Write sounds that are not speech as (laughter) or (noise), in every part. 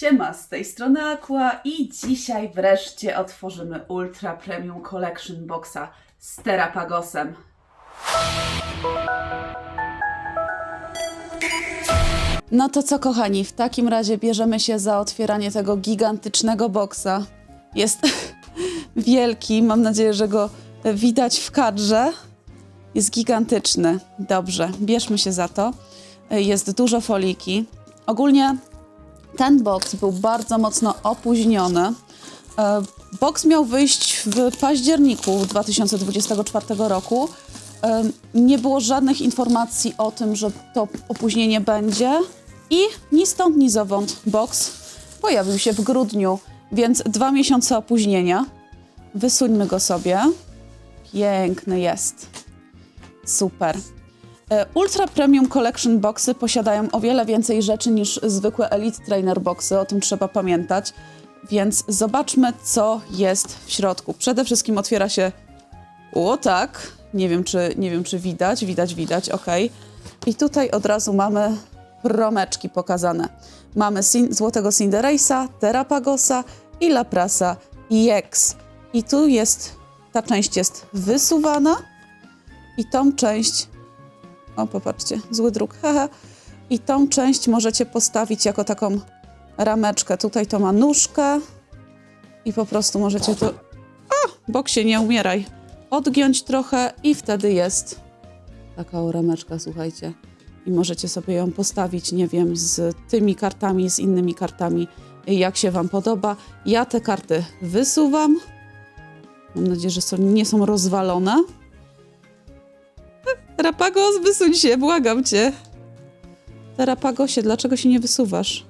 Siema, z tej strony Aqua i dzisiaj wreszcie otworzymy Ultra Premium Collection Boxa z Terapagosem. No to co kochani, w takim razie bierzemy się za otwieranie tego gigantycznego boksa. Jest (laughs) wielki, mam nadzieję, że go widać w kadrze. Jest gigantyczny. Dobrze, bierzmy się za to. Jest dużo foliki. Ogólnie ten box był bardzo mocno opóźniony. E, Box miał wyjść w październiku 2024 roku. E, Nie było żadnych informacji o tym, że to opóźnienie będzie i ni stąd, ni zowąd box pojawił się w grudniu, więc dwa miesiące opóźnienia. Wysuńmy go sobie. Piękny jest. Super. E, Ultra Premium Collection Boxy posiadają o wiele więcej rzeczy niż zwykłe Elite Trainer Boxy, o tym trzeba pamiętać. Więc zobaczmy, co jest w środku. Przede wszystkim otwiera się. O tak, nie wiem, czy, nie wiem, czy widać. Widać, widać, ok. I tutaj od razu mamy promeczki pokazane. Mamy Sin- Złotego Cinderace'a, Terapagosa i Laprasa EX. I tu jest, ta część jest wysuwana i tą część o, popatrzcie, zły druk. I tą część możecie postawić jako taką rameczkę. Tutaj to ma nóżkę i po prostu możecie to... A, boksie, nie umieraj. Odgiąć trochę i wtedy jest taka rameczka, słuchajcie. I możecie sobie ją postawić, nie wiem, z tymi kartami, z innymi kartami, jak się wam podoba. Ja te karty wysuwam. Mam nadzieję, że są, nie są rozwalone. Terapagos, wysuń się, błagam cię. Terapagosie, dlaczego się nie wysuwasz?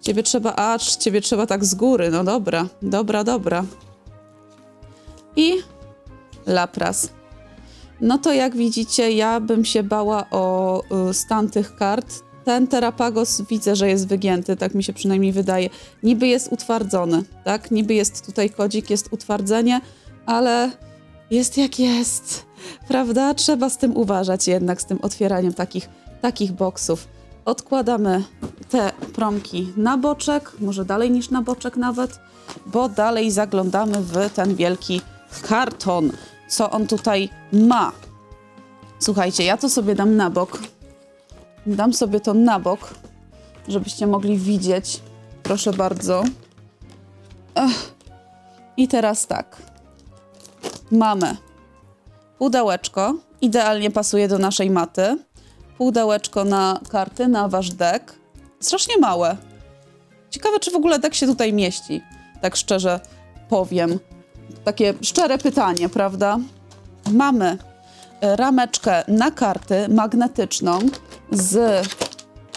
Ciebie trzeba, a ciebie trzeba tak z góry, no dobra, dobra, dobra. I Lapras. No to jak widzicie, ja bym się bała o y, stan tych kart. Ten Terapagos widzę, że jest wygięty, tak mi się przynajmniej wydaje. Niby jest utwardzony, tak? Niby jest tutaj kodzik, jest utwardzenie, ale jest jak jest, prawda? Trzeba z tym uważać jednak, z tym otwieraniem takich, takich boksów. Odkładamy te promki na boczek, może dalej niż na boczek nawet, bo dalej zaglądamy w ten wielki karton. Co on tutaj ma? Słuchajcie, ja to sobie dam na bok. Dam sobie to na bok, żebyście mogli widzieć. Proszę bardzo. I teraz tak mamy pudełeczko, idealnie pasuje do naszej maty. Pudełeczko na karty, na wasz deck. Strasznie małe. Ciekawe, czy w ogóle deck się tutaj mieści. Tak szczerze powiem. Takie szczere pytanie, prawda? Mamy e, rameczkę na karty magnetyczną z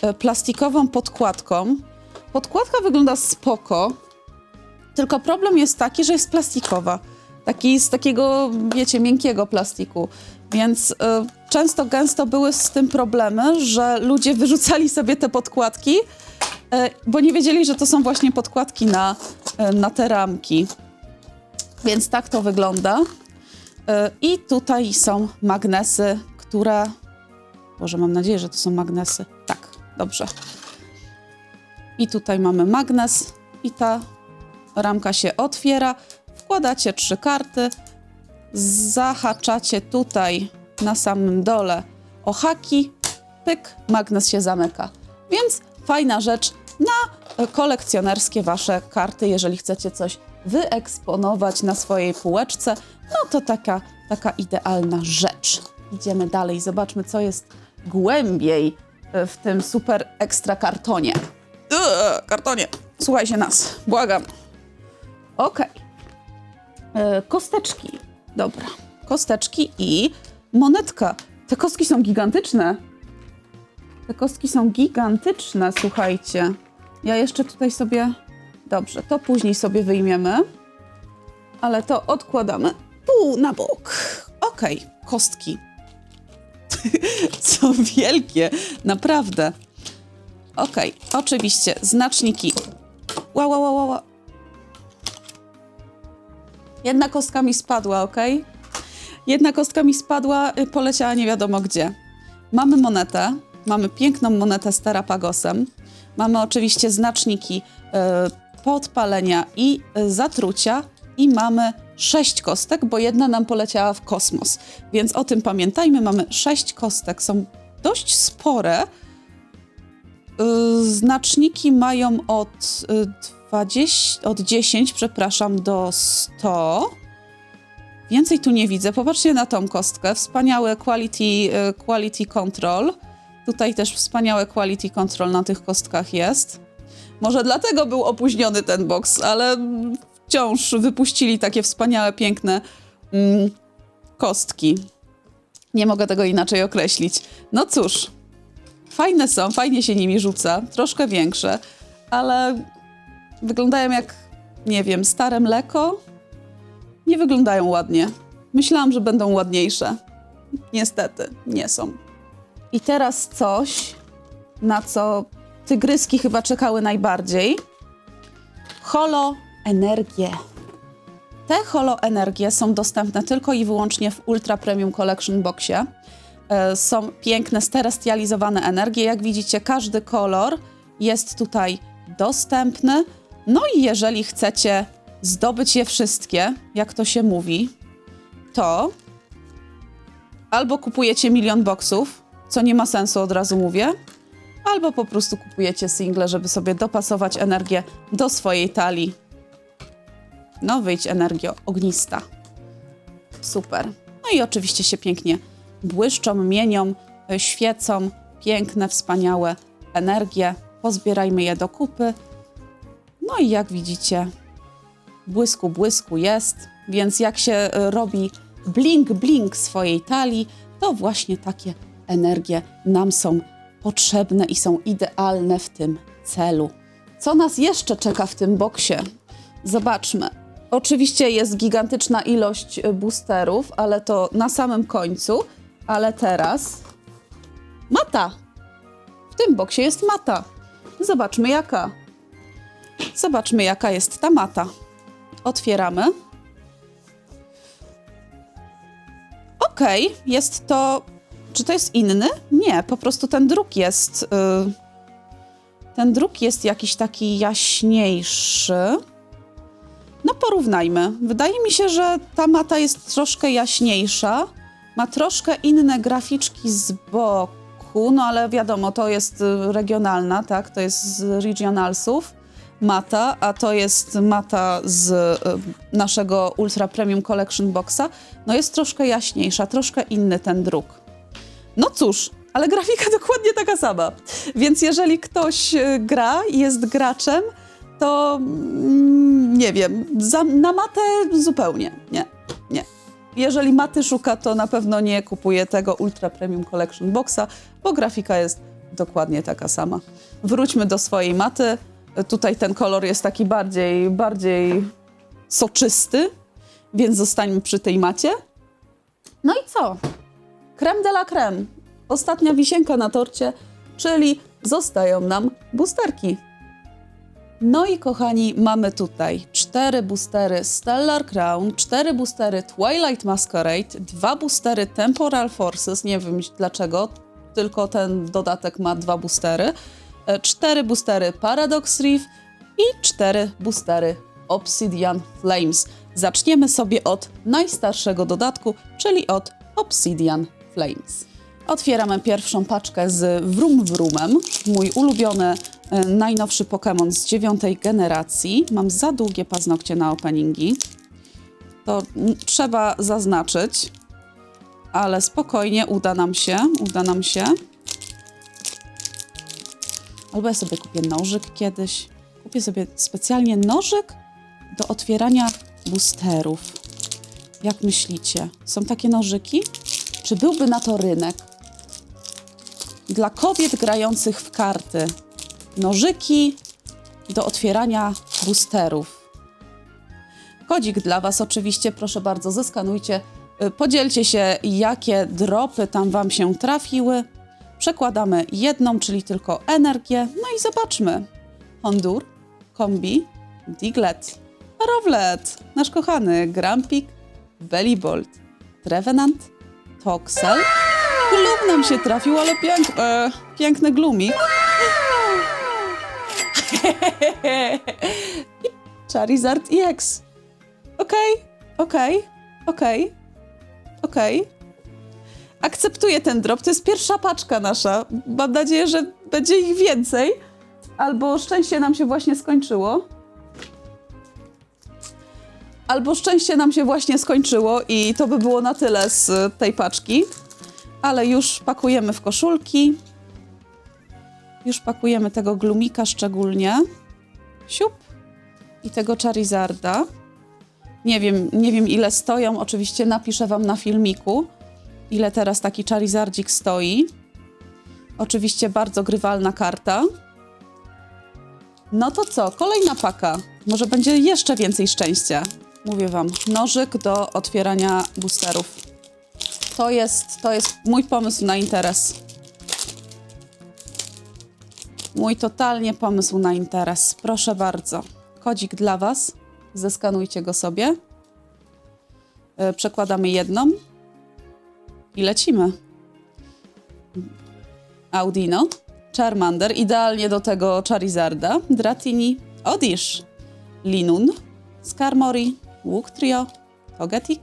e, plastikową podkładką. Podkładka wygląda spoko, tylko problem jest taki, że jest plastikowa. Taki z takiego, wiecie, miękkiego plastiku. Więc y, często, gęsto były z tym problemy, że ludzie wyrzucali sobie te podkładki, y, bo nie wiedzieli, że to są właśnie podkładki na, y, na te ramki. Więc tak to wygląda. Y, I tutaj są magnesy, które. Boże, mam nadzieję, że to są magnesy. Tak, dobrze. I tutaj mamy magnes, i ta ramka się otwiera. Wkładacie trzy karty, zahaczacie tutaj na samym dole o haki, pyk, magnes się zamyka. Więc fajna rzecz na kolekcjonerskie wasze karty, jeżeli chcecie coś wyeksponować na swojej półeczce, no to taka, taka idealna rzecz. Idziemy dalej, zobaczmy co jest głębiej e, w tym super ekstra kartonie. Uuu, kartonie, słuchajcie nas, błagam. Okej. E, kosteczki. Dobra. Kosteczki i monetka. Te kostki są gigantyczne. Te kostki są gigantyczne, słuchajcie. Ja jeszcze tutaj sobie. Dobrze, to później sobie wyjmiemy. Ale to odkładamy tu na bok. Okej, kostki. (laughs) Co wielkie, naprawdę. Okej, oczywiście, znaczniki. Ła, ła, ła, ła. Jedna kostka mi spadła, ok? Jedna kostka mi spadła, y, poleciała nie wiadomo gdzie. Mamy monetę, mamy piękną monetę z Terapagosem. Mamy oczywiście znaczniki e, podpalenia i e, zatrucia i mamy sześć kostek, bo jedna nam poleciała w kosmos. Więc o tym pamiętajmy, mamy sześć kostek, są dość spore. Y, Znaczniki mają od, y, 20, od 10, przepraszam, do 100. Więcej tu nie widzę. Popatrzcie na tą kostkę. Wspaniałe quality, y, quality control. Tutaj też wspaniałe quality control na tych kostkach jest. Może dlatego był opóźniony ten box, ale wciąż wypuścili takie wspaniałe, piękne mm, kostki. Nie mogę tego inaczej określić. No cóż, fajne są, fajnie się nimi rzuca, troszkę większe, ale wyglądają jak, nie wiem, stare mleko. Nie wyglądają ładnie. Myślałam, że będą ładniejsze. Niestety, nie są. I teraz coś, na co tygryski chyba czekały najbardziej. Holo Energię. Te Holo Energie są dostępne tylko i wyłącznie w Ultra Premium Collection Boxie. E, Są piękne, sterestrializowane energie. Jak widzicie, każdy kolor jest tutaj dostępny. No i jeżeli chcecie zdobyć je wszystkie, jak to się mówi, to albo kupujecie milion boksów, co nie ma sensu, od razu mówię, albo po prostu kupujecie single, żeby sobie dopasować energię do swojej talii. No, wyjdź energio ognista. Super. No i oczywiście się pięknie błyszczą, mienią, świecą. Piękne, wspaniałe energie. Pozbierajmy je do kupy. No i jak widzicie, błysku, błysku jest, więc jak się y, robi blink, blink swojej talii, to właśnie takie energie nam są potrzebne i są idealne w tym celu. Co nas jeszcze czeka w tym boksie? Zobaczmy. Oczywiście jest gigantyczna ilość y, boosterów, ale to na samym końcu. Ale teraz mata. W tym boksie jest mata. Zobaczmy jaka. Zobaczmy jaka jest ta mata. Otwieramy. Okej, jest to. Czy to jest inny? Nie, po prostu ten druk jest. y, ten druk jest jakiś taki jaśniejszy. No porównajmy. Wydaje mi się, że ta mata jest troszkę jaśniejsza. Ma troszkę inne graficzki z boku, no ale wiadomo, to jest y, regionalna, tak? To jest z regionalsów mata, a to jest mata z y, naszego Ultra Premium Collection Boxa. No jest troszkę jaśniejsza, troszkę inny ten druk. No cóż, ale grafika (laughs) dokładnie taka sama. Więc jeżeli ktoś y, gra i jest graczem, to mm, nie wiem, za, na matę zupełnie nie, nie. Jeżeli maty szuka, to na pewno nie kupuje tego Ultra Premium Collection Boxa, bo grafika jest dokładnie taka sama. Wróćmy do swojej maty. Tutaj ten kolor jest taki bardziej, bardziej soczysty, więc zostańmy przy tej macie. No i co? Creme de la creme. Ostatnia wisienka na torcie, czyli zostają nam boosterki. No i kochani, mamy tutaj cztery boostery Stellar Crown, cztery boostery Twilight Masquerade, dwa boostery Temporal Forces, nie wiem dlaczego, tylko ten dodatek ma dwa boostery, e, cztery boostery Paradox Reef i cztery boostery Obsidian Flames. Zaczniemy sobie od najstarszego dodatku, czyli od Obsidian Flames. Otwieramy pierwszą paczkę z Wrum Wrumem, mój ulubiony, e, najnowszy Pokémon z dziewiątej generacji. Mam za długie paznokcie na openingi. To trzeba zaznaczyć, ale spokojnie uda nam się, uda nam się. Albo ja sobie kupię nożyk kiedyś. Kupię sobie specjalnie nożyk do otwierania boosterów. Jak myślicie? Są takie nożyki? Czy byłby na to rynek? Dla kobiet grających w karty. Nożyki do otwierania boosterów. Kodzik dla Was oczywiście, proszę bardzo, zeskanujcie. Y, Podzielcie się, jakie dropy tam Wam się trafiły. Przekładamy jedną, czyli tylko energię. No i zobaczmy. Hondur, Kombi, Diglett, Rowlet, nasz kochany Grampik, Bellibolt, Trevenant, Toxel. Glum nam się trafił, ale pięk, e, piękny glumik. Charizard EX. Okej, okej, okej, okej. Akceptuję ten drop. To jest pierwsza paczka nasza. Mam nadzieję, że będzie ich więcej. Albo szczęście nam się właśnie skończyło. Albo szczęście nam się właśnie skończyło i to by było na tyle z tej paczki. Ale już pakujemy w koszulki. Już pakujemy tego glumika szczególnie. Siup. I tego Charizarda. Nie wiem, nie wiem ile stoją. Oczywiście napiszę wam na filmiku, ile teraz taki Charizardzik stoi. Oczywiście bardzo grywalna karta. No to co? Kolejna paka. Może będzie jeszcze więcej szczęścia. Mówię wam, nożyk do otwierania boosterów. To jest, to jest mój pomysł na interes. Mój totalnie pomysł na interes. Proszę bardzo. Kodzik dla Was. Zeskanujcie go sobie. E, Przekładamy jedną i lecimy. Audino, Charmander, idealnie do tego Charizarda, Dratini, Odish, Linun, Skarmory, Wugtrio, Togetic,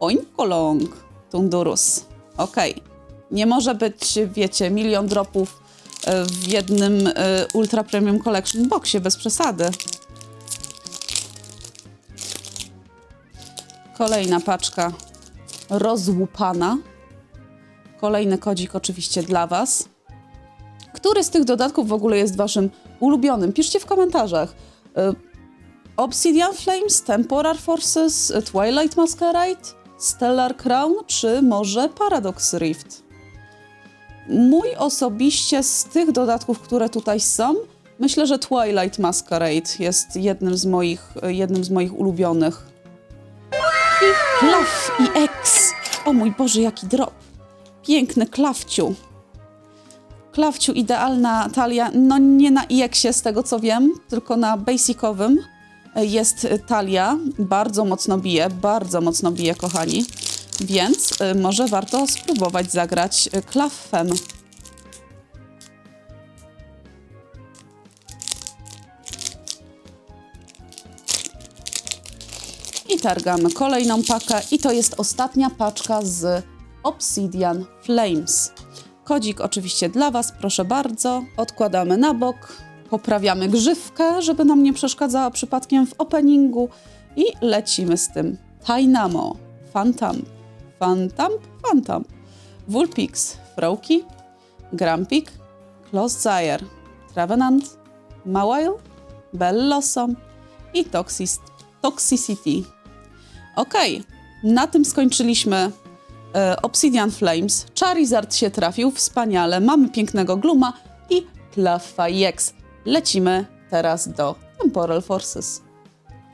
Oinkolong, Tundurus. Okej. Nie może być, wiecie, milion dropów e, w jednym e, Ultra Premium Collection boxie, bez przesady. Kolejna paczka rozłupana. Kolejny kodzik oczywiście dla Was. Który z tych dodatków w ogóle jest Waszym ulubionym? Piszcie w komentarzach. Y, Obsidian Flames, Temporal Forces, Twilight Masquerade, Stellar Crown, czy może Paradox Rift? Mój osobiście z tych dodatków, które tutaj są, myślę, że Twilight Masquerade jest jednym z moich, jednym z moich ulubionych. I klaf i X. O mój Boże, jaki drop. Piękny klawciu. Klawciu, idealna talia. No nie na IX-ie z tego co wiem, tylko na basicowym jest talia. Bardzo mocno bije, bardzo mocno bije, kochani. Więc y, może warto spróbować zagrać y, klawem. I targamy kolejną pakę i to jest ostatnia paczka z Obsidian Flames. Kodzik oczywiście dla Was, proszę bardzo. Odkładamy na bok, poprawiamy grzywkę, żeby nam nie przeszkadzała przypadkiem w openingu i lecimy z tym. Tainamo, Phantom, Phantom, Phantom, Vulpix, Froki, Grampik, Closed Travenant, Mawile, Bellosom i Toxicity. Ok, na tym skończyliśmy e, Obsidian Flames. Charizard się trafił, wspaniale. Mamy pięknego Gluma i Klaffa EX. Lecimy teraz do Temporal Forces.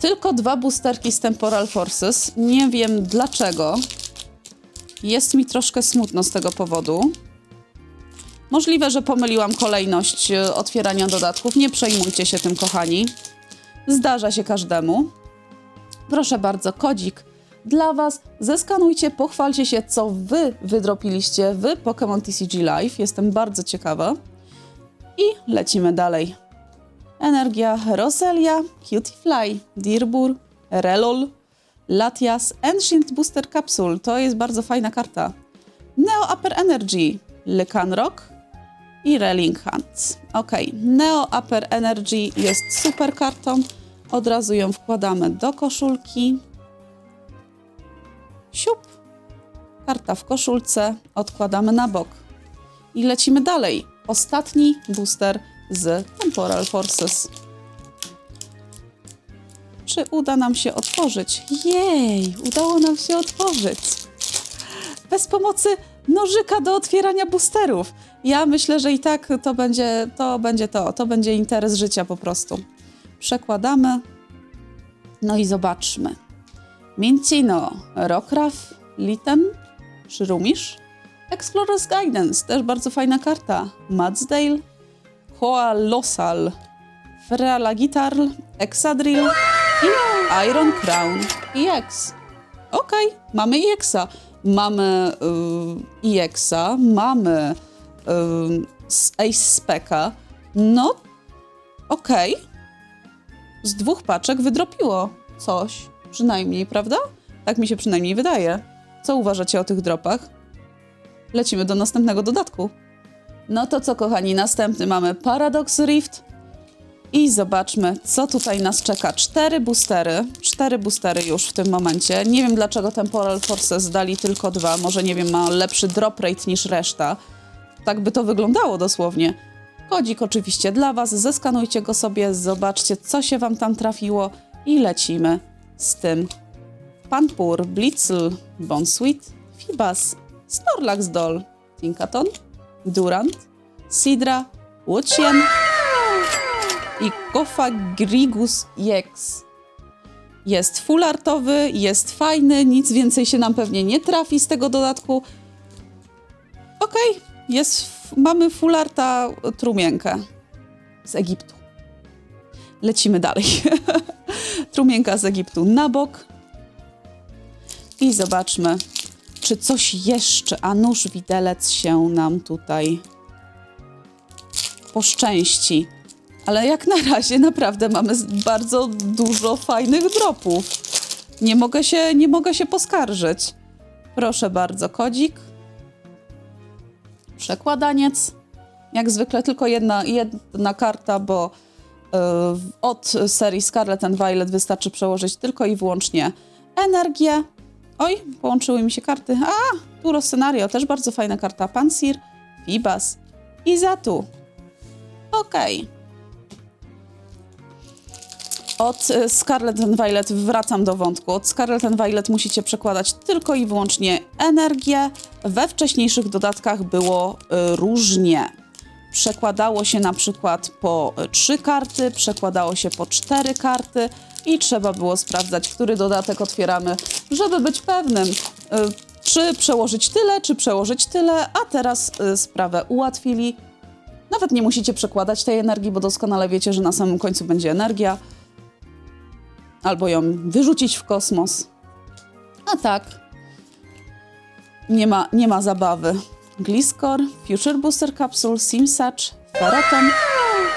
Tylko dwa boosterki z Temporal Forces. Nie wiem dlaczego. Jest mi troszkę smutno z tego powodu. Możliwe, że pomyliłam kolejność e, otwierania dodatków. Nie przejmujcie się tym, kochani. Zdarza się każdemu. Proszę bardzo, kodzik dla Was. Zeskanujcie, pochwalcie się, co Wy wydropiliście w Pokémon TCG Live. Jestem bardzo ciekawa. I lecimy dalej. Energia Roselia, Cutifly, Dirbur, Relol, Latias, Ancient Booster Capsule. To jest bardzo fajna karta. Neo Upper Energy, Lycanroc i Reling Hunt. Ok, Neo Upper Energy jest super kartą. Od razu ją wkładamy do koszulki. Siup. Karta w koszulce, odkładamy na bok. I lecimy dalej. Ostatni booster z Temporal Forces. Czy uda nam się otworzyć? Jej, udało nam się otworzyć. Bez pomocy nożyka do otwierania boosterów. Ja myślę, że i tak to będzie to, będzie to, to będzie interes życia po prostu. Przekładamy. No i zobaczmy. Mincino, Rokraf, Litten, Shrumish, Explorer's Guidance, też bardzo fajna karta. Madsdale, Koalosal, Fralagitarl, Exadrill i Iron Crown EX. Okej, mamy EXa. Mamy y, EXa, mamy y, Ace Spec'a. No, Okej. Z dwóch paczek wydropiło coś. Przynajmniej, prawda? Tak mi się przynajmniej wydaje. Co uważacie o tych dropach? Lecimy do następnego dodatku. No to co, kochani, następny mamy Paradox Rift. I zobaczmy, co tutaj nas czeka. Cztery boostery. Cztery boostery już w tym momencie. Nie wiem, dlaczego Temporal Forces dali tylko dwa. Może, nie wiem, ma lepszy drop rate niż reszta. Tak by to wyglądało dosłownie. Kodzik oczywiście dla Was. Zeskanujcie go sobie, zobaczcie, co się Wam tam trafiło i lecimy z tym. Panpur, Blitzl, Bonsweet, Fibas, Snorlax Doll, Tinkaton, Durant, Sidra, Wuchien i Kofa Grigus Jex. Jest full artowy, jest fajny, nic więcej się nam pewnie nie trafi z tego dodatku. Okej, jest, f- mamy full arta trumienkę z Egiptu. Lecimy dalej. (laughs) trumienka z Egiptu na bok. I zobaczmy, czy coś jeszcze, a nóż widelec się nam tutaj poszczęści. Ale jak na razie naprawdę mamy bardzo dużo fajnych dropów. Nie mogę się, nie mogę się poskarżyć. Proszę bardzo, kodzik. Przekładaniec. Jak zwykle tylko jedna, jedna karta, bo y, od serii Scarlet and Violet wystarczy przełożyć tylko i wyłącznie energię. Oj, połączyły mi się karty. A, Turo Scenario, też bardzo fajna karta. Pansir, Fibas i Zatu. Okej. Od y, Scarlet and Violet wracam do wątku. Od Scarlet and Violet musicie przekładać tylko i wyłącznie energię. We wcześniejszych dodatkach było y, różnie. Przekładało się na przykład po y, trzy karty, przekładało się po cztery karty i trzeba było sprawdzać, który dodatek otwieramy, żeby być pewnym, czy przełożyć tyle, czy przełożyć tyle, a teraz sprawę ułatwili. Nawet nie musicie przekładać tej energii, bo doskonale wiecie, że na samym końcu będzie energia. Albo ją wyrzucić w kosmos. A tak. Nie ma, nie ma zabawy. Gliscor, Future Booster Capsule, Simsatch, Ferroton.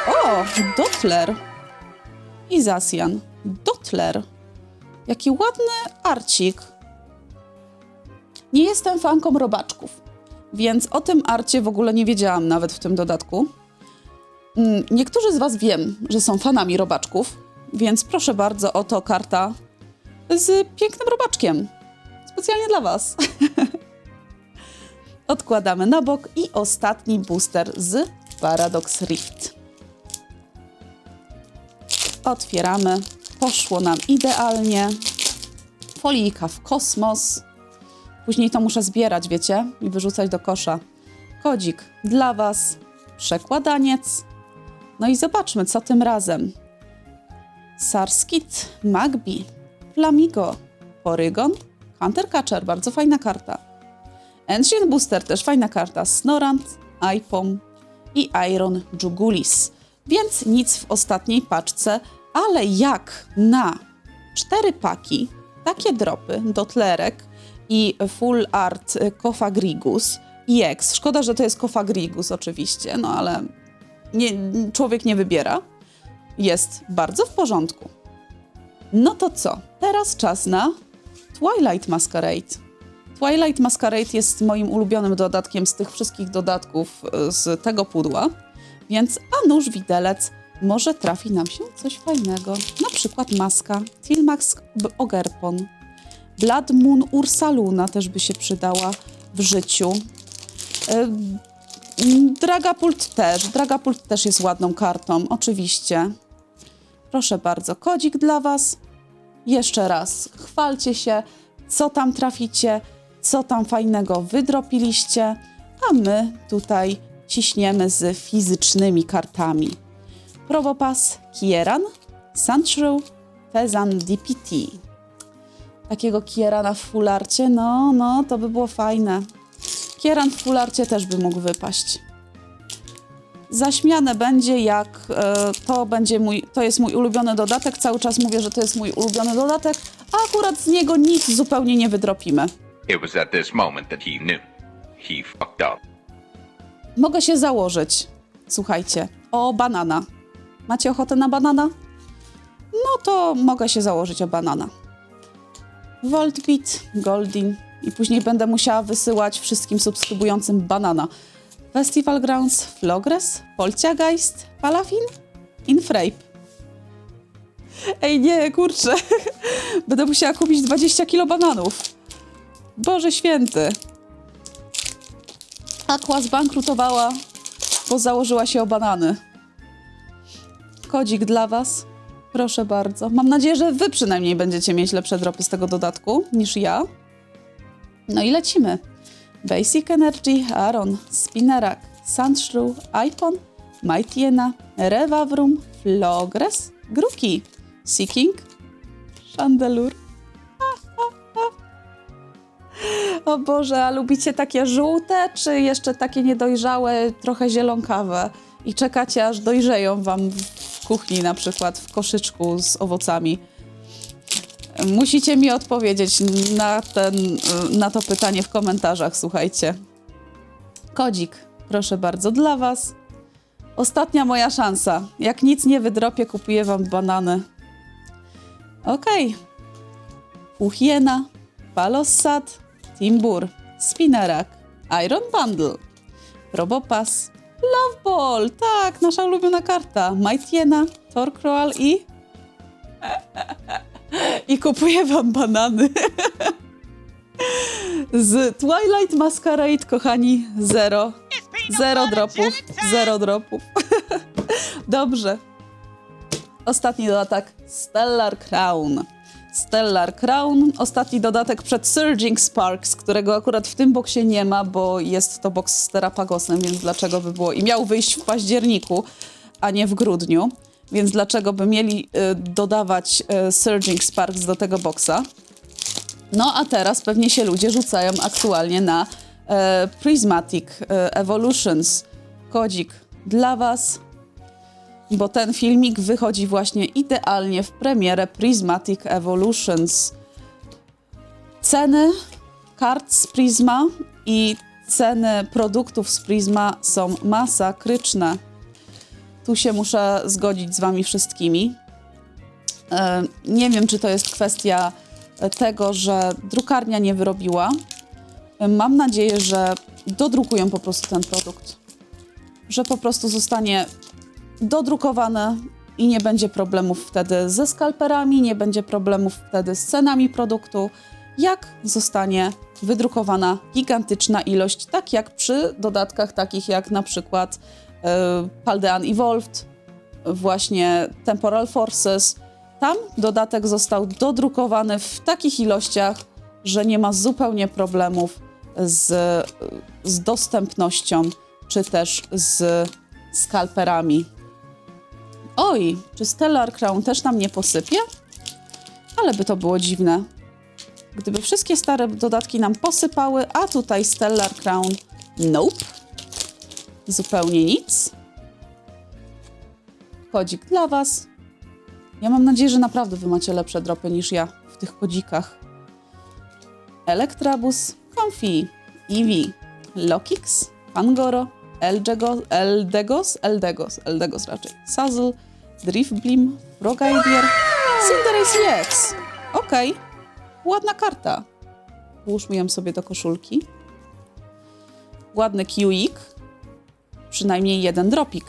O, Dotler. I Zasjan. Dotler. Jaki ładny arcik. Nie jestem fanką robaczków, więc o tym arcie w ogóle nie wiedziałam nawet w tym dodatku. Mm, Niektórzy z Was wiem, że są fanami robaczków, więc proszę bardzo, oto karta z pięknym robaczkiem. Specjalnie dla Was. (laughs) Odkładamy na bok i ostatni booster z Paradox Rift. Otwieramy. Poszło nam idealnie. Folijka w kosmos. Później to muszę zbierać, wiecie, i wyrzucać do kosza. Kodzik dla Was. Przekładaniec. No i zobaczmy, co tym razem. Sarskit, Magbi, Flamigo, Porygon, Hunter Catcher, bardzo fajna karta. Ancient Booster, też fajna karta. Snorant, Ipom i Iron Jugulis. Więc nic w ostatniej paczce, ale jak na cztery paki, takie dropy, dotlerek i full art y, Kofa Grigus i X. Szkoda, że to jest Kofa Grigus oczywiście, no ale nie, człowiek nie wybiera. Jest bardzo w porządku. No to co? Teraz czas na Twilight Masquerade. Twilight Masquerade jest moim ulubionym dodatkiem z tych wszystkich dodatków y, z tego pudła, więc a nóż widelec może trafi nam się coś fajnego. Na przykład maska Tilmax Ogerpon. Blood Moon Ursaluna też by się przydała w życiu. Dragapult też. Dragapult też jest ładną kartą, oczywiście. Proszę bardzo, kodzik dla Was. Jeszcze raz, chwalcie się, co tam traficie, co tam fajnego wydropiliście, a my tutaj ciśniemy z fizycznymi kartami. Probopass, Kieran, Sandshrew, Fezan DPT. Takiego Kierana w fularcie, no, no, to by było fajne. Kieran w fularcie też by mógł wypaść. Zaśmiane będzie, jak e, to będzie mój, to jest mój ulubiony dodatek. Cały czas mówię, że to jest mój ulubiony dodatek, a akurat z niego nic zupełnie nie wydropimy. It was at this moment that he knew. He fucked up. Mogę się założyć, słuchajcie, o banana. Macie ochotę na banana? No to mogę się założyć o banana. Voltbeat, Goldin i później będę musiała wysyłać wszystkim subskrybującym banana. Festival Grounds, Flogress, Polciageist, Palafin, Infrape. Ej, nie, kurczę. (laughs) Będę musiała kupić 20 kilo bananów. Boże święty. Aqua zbankrutowała, bo założyła się o banany. Kodzik dla was. Proszę bardzo. Mam nadzieję, że wy przynajmniej będziecie mieć lepsze dropy z tego dodatku niż ja. No i lecimy. Basic Energy, Aaron, Spinarak, Sandshrew, Icon, Mightyena, Revavrum, Flogress, Gruki, Seeking, Chandelure. (laughs) O Boże, a lubicie takie żółte, czy jeszcze takie niedojrzałe, trochę zielonkawe? I czekacie, aż dojrzeją wam w kuchni, na przykład w koszyczku z owocami. Musicie mi odpowiedzieć na, ten, na to pytanie w komentarzach, słuchajcie. Kodzik, proszę bardzo, dla was. Ostatnia moja szansa. Jak nic nie wydropię, kupuję wam banany. Okej. Puchiena, Palossat, Timbur, Spinarak, Iron Bundle, Robopass, Love Ball, tak, nasza ulubiona karta, Mightyena, Torcroal i... (laughs) I kupuję wam banany. Z Twilight Masquerade, kochani, zero. Zero dropów, zero dropów. (laughs) Dobrze. Ostatni dodatek, Stellar Crown. Stellar Crown, ostatni dodatek przed Surging Sparks, którego akurat w tym boksie nie ma, bo jest to boks z Terapagosem, więc dlaczego by było? I miał wyjść w październiku, a nie w grudniu, więc dlaczego by mieli y, dodawać y, Surging Sparks do tego boksa? No a teraz pewnie się ludzie rzucają aktualnie na e, Prismatic e, Evolutions. Kodzik dla Was, bo ten filmik wychodzi właśnie idealnie w premierę Prismatic Evolutions. Ceny kart z Prisma i ceny produktów z Prisma są masakryczne. Tu się muszę zgodzić z Wami wszystkimi. E, Nie wiem, czy to jest kwestia tego, że drukarnia nie wyrobiła. Mam nadzieję, że dodrukują po prostu ten produkt. Że po prostu zostanie dodrukowane i nie będzie problemów wtedy ze skalperami, nie będzie problemów wtedy z cenami produktu, jak zostanie wydrukowana gigantyczna ilość, tak jak przy dodatkach takich jak na przykład e, Paldean Evolved, właśnie Temporal Forces. Tam dodatek został dodrukowany w takich ilościach, że nie ma zupełnie problemów z, z dostępnością czy też z skalperami. Oj, czy Stellar Crown też nam nie posypie? Ale by to było dziwne. Gdyby wszystkie stare dodatki nam posypały, a tutaj Stellar Crown nope. Zupełnie nic. Kodzik dla Was. Ja mam nadzieję, że naprawdę Wy macie lepsze dropy niż ja w tych kodzikach. Electrabus, Comfy, Eevee, Lokix, Pangoro, Eldego, Eldegos, Eldegos, Eldegos raczej, Sazzle, Driftblim, Frogaidier, Cinderace EX. Okej, ładna karta. Włóżmy ją sobie do koszulki. Ładny kiwik. Przynajmniej jeden dropik.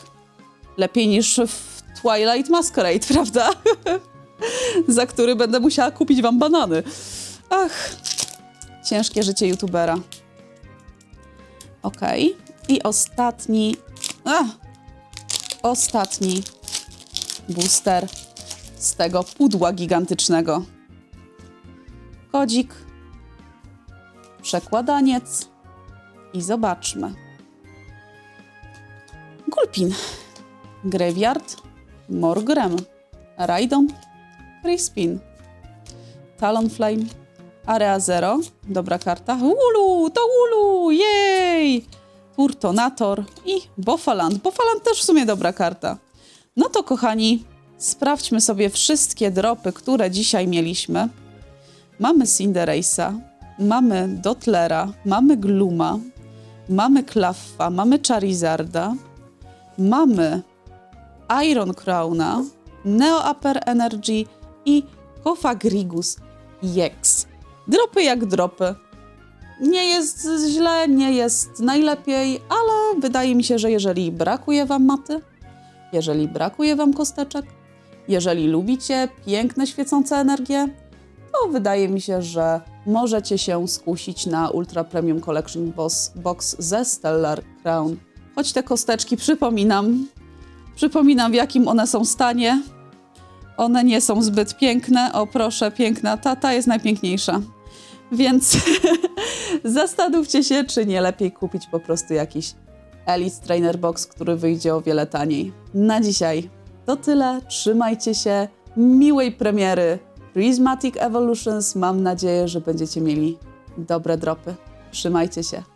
Lepiej niż w Twilight Masquerade, (laughs) prawda? Za który będę musiała kupić wam banany. Ach, ciężkie życie youtubera. Okej. I ostatni. A, ostatni booster z tego pudła gigantycznego. Kodzik, przekładaniec i zobaczmy. Gulpin, Graveyard, Morgrem, Raidon, Crispin, Talonflame, Area Zero, dobra karta, Ulu, to Ulu, jej! Turtonator i Bofaland. Bofaland też w sumie dobra karta. No to kochani, sprawdźmy sobie wszystkie dropy, które dzisiaj mieliśmy. Mamy Cinderace'a, mamy Dotlera, mamy Gluma, mamy Klaffa, mamy Charizarda, mamy Iron Crowna, Neo Upper Energy i Kofagrigus EX. Dropy jak dropy. Nie jest źle, nie jest najlepiej, ale wydaje mi się, że jeżeli brakuje Wam maty, jeżeli brakuje Wam kosteczek, jeżeli lubicie piękne, świecące energie, to wydaje mi się, że możecie się skusić na Ultra Premium Collection Boss Box ze Stellar Crown. Choć te kosteczki, przypominam, przypominam w jakim one są stanie. One nie są zbyt piękne. O proszę, piękna, ta, jest najpiękniejsza. Więc (laughs) zastanówcie się, czy nie lepiej kupić po prostu jakiś Elite Trainer Box, który wyjdzie o wiele taniej. Na dzisiaj to tyle. Trzymajcie się. Miłej premiery Prismatic Evolutions. Mam nadzieję, że będziecie mieli dobre dropy. Trzymajcie się.